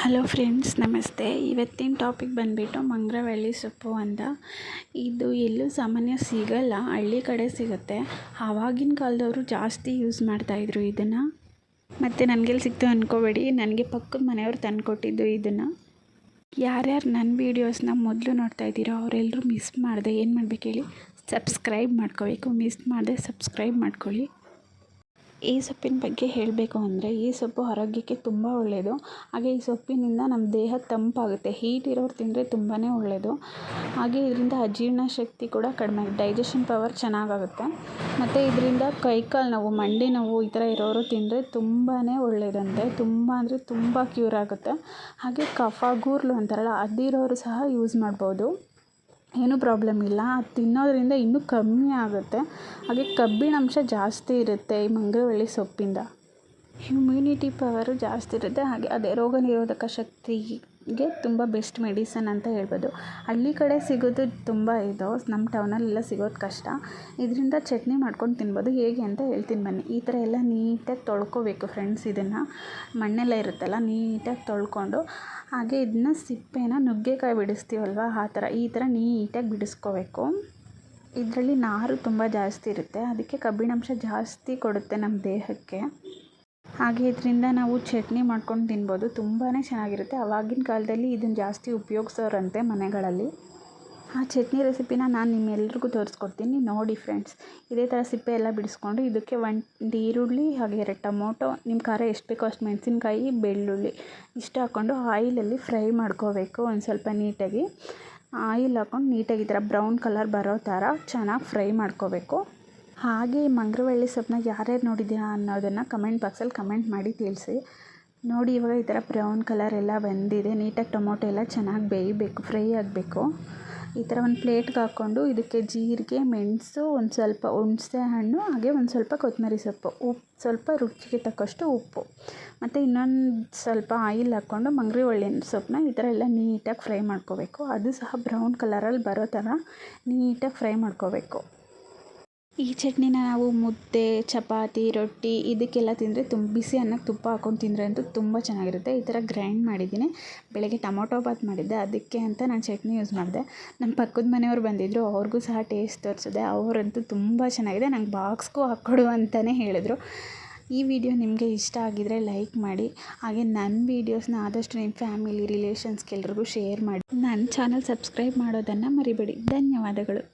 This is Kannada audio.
ಹಲೋ ಫ್ರೆಂಡ್ಸ್, ನಮಸ್ತೆ. ಇವತ್ತಿನ ಟಾಪಿಕ್ ಬಂದುಬಿಟ್ಟು ಮಂಗ್ರವಳ್ಳಿ ಸೊಪ್ಪು ಅಂತ. ಇದು ಎಲ್ಲೂ ಸಾಮಾನ್ಯ ಸಿಗಲ್ಲ, ಹಳ್ಳಿ ಕಡೆ ಸಿಗುತ್ತೆ. ಆವಾಗಿನ ಕಾಲದವರು ಜಾಸ್ತಿ ಯೂಸ್ ಮಾಡ್ತಾಯಿದ್ರು ಇದನ್ನು. ಮತ್ತು ನನಗೆಲ್ಲಿ ಸಿಕ್ತು ಅಂದ್ಕೋಬೇಡಿ ನನಗೆ ಪಕ್ಕದ ಮನೆಯವ್ರು ತಂದುಕೊಟ್ಟಿದ್ದು ಇದನ್ನು. ಯಾರ್ಯಾರು ನನ್ನ ವೀಡಿಯೋಸ್ನ ಮೊದಲು ನೋಡ್ತಾ ಇದ್ದೀರೋ ಅವರೆಲ್ಲರೂ ಮಿಸ್ ಮಾಡಿದೆ, ಏನು ಮಾಡ್ಬೇಕು ಹೇಳಿ? ಸಬ್ಸ್ಕ್ರೈಬ್ ಮಾಡ್ಕೋಬೇಕು ಮಿಸ್ ಮಾಡಿದೆ ಸಬ್ಸ್ಕ್ರೈಬ್ ಮಾಡ್ಕೊಳ್ಳಿ. ಈ ಸೊಪ್ಪಿನ ಬಗ್ಗೆ ಹೇಳಬೇಕು ಅಂದರೆ ಈ ಸೊಪ್ಪು ಆರೋಗ್ಯಕ್ಕೆ ತುಂಬ ಒಳ್ಳೆಯದು ಹಾಗೆ ಈ ಸೊಪ್ಪಿನಿಂದ ನಮ್ಮ ದೇಹ ತಂಪಾಗುತ್ತೆ. ಹೀಟ್ ಇರೋರು ತಿಂದರೆ ತುಂಬಾ ಒಳ್ಳೆಯದು ಹಾಗೆ ಇದರಿಂದ ಅಜೀರ್ಣ ಶಕ್ತಿ ಕೂಡ ಕಡಿಮೆ ಡೈಜೆಷನ್ ಪವರ್ ಚೆನ್ನಾಗಾಗುತ್ತೆ. ಮತ್ತು ಇದರಿಂದ ಕೈಕಾಲು ನೋವು, ಮಂಡಿ ನೋವು ಈ ಥರ ಇರೋರು ತಿಂದರೆ ತುಂಬಾ ಒಳ್ಳೆಯದಂತೆ ತುಂಬ ಅಂದರೆ ತುಂಬ ಕ್ಯೂರ್ ಆಗುತ್ತೆ. ಹಾಗೆ ಕಫ, ಗೂರ್ಲು ಅಂತಾರಲ್ಲ, ಅದಿರೋರು ಸಹ ಯೂಸ್ ಮಾಡ್ಬೋದು. ಏನೂ ಪ್ರಾಬ್ಲಮ್ ಇಲ್ಲ. ಅದು ತಿನ್ನೋದರಿಂದ ಇನ್ನೂ ಕಮ್ಮಿ ಆಗುತ್ತೆ. ಹಾಗೆ ಕಬ್ಬಿಣಾಂಶ ಜಾಸ್ತಿ ಇರುತ್ತೆ ಈ ಮಂಗಳವಳ್ಳಿ ಸೊಪ್ಪಿಂದ. ಹ್ಯುಮ್ಯುನಿಟಿ ಪವರು ಜಾಸ್ತಿ ಇರುತ್ತೆ. ಹಾಗೆ ಅದೇ ರೋಗ ನಿರೋಧಕ ಶಕ್ತಿಗೆ ತುಂಬ ಬೆಸ್ಟ್ ಮೆಡಿಸನ್ ಅಂತ ಹೇಳ್ಬೋದು. ಹಳ್ಳಿ ಕಡೆ ಸಿಗೋದು ತುಂಬ ಇದು. ನಮ್ಮ ಟೌನಲ್ಲೆಲ್ಲ ಸಿಗೋದು ಕಷ್ಟ. ಇದರಿಂದ ಚಟ್ನಿ ಮಾಡ್ಕೊಂಡು ತಿನ್ಬೋದು. ಹೇಗೆ ಅಂತ ಹೇಳ್ತೀನಿ ಬನ್ನಿ. ಈ ಥರ ಎಲ್ಲ ನೀಟಾಗಿ ತೊಳ್ಕೊಬೇಕು ಫ್ರೆಂಡ್ಸ್ ಇದನ್ನು. ಮಣ್ಣೆಲ್ಲ ಇರುತ್ತಲ್ಲ ನೀಟಾಗಿ ತೊಳ್ಕೊಂಡು. ಹಾಗೆ ಇದನ್ನ ಸಿಪ್ಪೆನ ನುಗ್ಗೆಕಾಯಿ ಬಿಡಿಸ್ತೀವಲ್ವ? ಆ ಥರ, ಈ ಥರ ನೀಟಾಗಿ ಬಿಡಿಸ್ಕೋಬೇಕು. ಇದರಲ್ಲಿ ನಾರು ತುಂಬ ಜಾಸ್ತಿ ಇರುತ್ತೆ. ಅದಕ್ಕೆ ಕಬ್ಬಿಣಾಂಶ ಜಾಸ್ತಿ ಕೊಡುತ್ತೆ ನಮ್ಮ ದೇಹಕ್ಕೆ. ಹಾಗೆ ಇದರಿಂದ ನಾವು ಚಟ್ನಿ ಮಾಡ್ಕೊಂಡು ತಿನ್ಬೋದು. ತುಂಬಾ ಚೆನ್ನಾಗಿರುತ್ತೆ. ಆವಾಗಿನ ಕಾಲದಲ್ಲಿ ಇದನ್ನು ಜಾಸ್ತಿ ಉಪಯೋಗ್ಸೋರಂತೆ ಮನೆಗಳಲ್ಲಿ. ಆ ಚಟ್ನಿ ರೆಸಿಪಿನ ನಾನು ನಿಮ್ಮೆಲ್ರಿಗೂ ತೋರಿಸ್ಕೊಡ್ತೀನಿ. ನೋಡಿ ಫ್ರೆಂಡ್ಸ್ ಇದೇ ಥರ ಸಿಪ್ಪೆ ಎಲ್ಲ ಬಿಡಿಸ್ಕೊಂಡು ಇದಕ್ಕೆ ಒಂದು ಈರುಳ್ಳಿ, ಹಾಗೆ ಎರಡು ಟೊಮೊಟೊ ನಿಮ್ಮ ಖಾರ ಎಷ್ಟು ಬೇಕೋ ಅಷ್ಟು ಮೆಣಸಿನ್ಕಾಯಿ, ಬೆಳ್ಳುಳ್ಳಿ ಇಷ್ಟು ಹಾಕ್ಕೊಂಡು ಆಯಿಲಲ್ಲಿ ಫ್ರೈ ಮಾಡ್ಕೋಬೇಕು ಒಂದು ಸ್ವಲ್ಪ ನೀಟಾಗಿ. ಆಯಿಲ್ ಹಾಕ್ಕೊಂಡು ನೀಟಾಗಿ ಈ ಥರ ಬ್ರೌನ್ ಕಲರ್ ಬರೋ ಥರ ಚೆನ್ನಾಗಿ ಫ್ರೈ ಮಾಡ್ಕೋಬೇಕು. ಹಾಗೆ ಮಂಗ್ರವಳ್ಳಿ ಸೊಪ್ಪನ್ನ ಯಾರ್ಯಾರು ನೋಡಿದ್ದೀರಾ ಅನ್ನೋದನ್ನು ಕಮೆಂಟ್ ಬಾಕ್ಸಲ್ಲಿ ಕಮೆಂಟ್ ಮಾಡಿ ತಿಳಿಸಿ. ನೋಡಿ ಇವಾಗ ಈ ಥರ ಬ್ರೌನ್ ಕಲರ್ ಎಲ್ಲ ಬಂದಿದೆ, ನೀಟಾಗಿ ಟೊಮೊಟೊ ಎಲ್ಲ ಚೆನ್ನಾಗಿ ಬೇಯಬೇಕು ಫ್ರೈ ಆಗಬೇಕು. ಈ ಥರ ಒಂದು ಪ್ಲೇಟ್ಗೆ ಹಾಕ್ಕೊಂಡು ಇದಕ್ಕೆ ಜೀರಿಗೆ, ಮೆಣಸು, ಒಂದು ಸ್ವಲ್ಪ ಹುಣಸೆ ಹಣ್ಣು, ಹಾಗೆ ಒಂದು ಸ್ವಲ್ಪ ಕೊತ್ತಂಬರಿ ಸೊಪ್ಪು. ಉಪ್ಪು ಸ್ವಲ್ಪ ರುಚಿಗೆ ತಕ್ಕಷ್ಟು ಉಪ್ಪು. ಮತ್ತು ಇನ್ನೊಂದು ಸ್ವಲ್ಪ ಆಯಿಲ್ ಹಾಕ್ಕೊಂಡು ಮಂಗ್ರಿ ಒಳ್ಳೆ ಸೊಪ್ಪನ್ನ ಈ ಥರ ಎಲ್ಲ ನೀಟಾಗಿ ಫ್ರೈ ಮಾಡ್ಕೋಬೇಕು. ಅದು ಸಹ ಬ್ರೌನ್ ಕಲರಲ್ಲಿ ಬರೋ ಥರ ನೀಟಾಗಿ ಫ್ರೈ ಮಾಡ್ಕೋಬೇಕು. ಈ ಚಟ್ನಿನ ನಾವು ಮುದ್ದೆ, ಚಪಾತಿ, ರೊಟ್ಟಿ ಇದಕ್ಕೆಲ್ಲ ತಿಂದರೆ ತುಂಬ ಬಿಸಿ ಅನ್ನಕ್ಕೆ ತುಪ್ಪ ಹಾಕ್ಕೊಂಡು ತಿಂದರೆ ಅಂತೂ ತುಂಬ ಚೆನ್ನಾಗಿರುತ್ತೆ. ಈ ಥರ ಗ್ರೈಂಡ್ ಮಾಡಿದ್ದೀನಿ. ಬೆಳಗ್ಗೆ ಟೊಮೊಟೊ ಬಾತ್ ಮಾಡಿದ್ದೆ. ಅದಕ್ಕೆ ಅಂತ ನಾನು ಚಟ್ನಿ ಯೂಸ್ ಮಾಡಿದೆ. ನಮ್ಮ ಪಕ್ಕದ ಮನೆಯವ್ರು ಬಂದಿದ್ದರು ಅವ್ರಿಗೂ ಸಹ ಟೇಸ್ಟ್ ತೋರಿಸಿದೆ. ಅವರಂತೂ ತುಂಬ ಚೆನ್ನಾಗಿದೆ. ನಂಗೆ ಬಾಕ್ಸ್ಗೂ ಹಾಕ್ಕೊಡು ಅಂತಲೇ ಹೇಳಿದ್ರು. ಈ ವಿಡಿಯೋ ನಿಮಗೆ ಇಷ್ಟ ಆಗಿದರೆ ಲೈಕ್ ಮಾಡಿ. ಹಾಗೆ ನನ್ನ ವೀಡಿಯೋಸ್ನ ಆದಷ್ಟು ನಿಮ್ಮ ಫ್ಯಾಮಿಲಿ, ರಿಲೇಷನ್ಸ್ಗೆಲ್ರಿಗೂ ಶೇರ್ ಮಾಡಿ. ನನ್ನ ಚಾನಲ್ ಸಬ್ಸ್ಕ್ರೈಬ್ ಮಾಡೋದನ್ನು ಮರಿಬೇಡಿ. ಧನ್ಯವಾದಗಳು.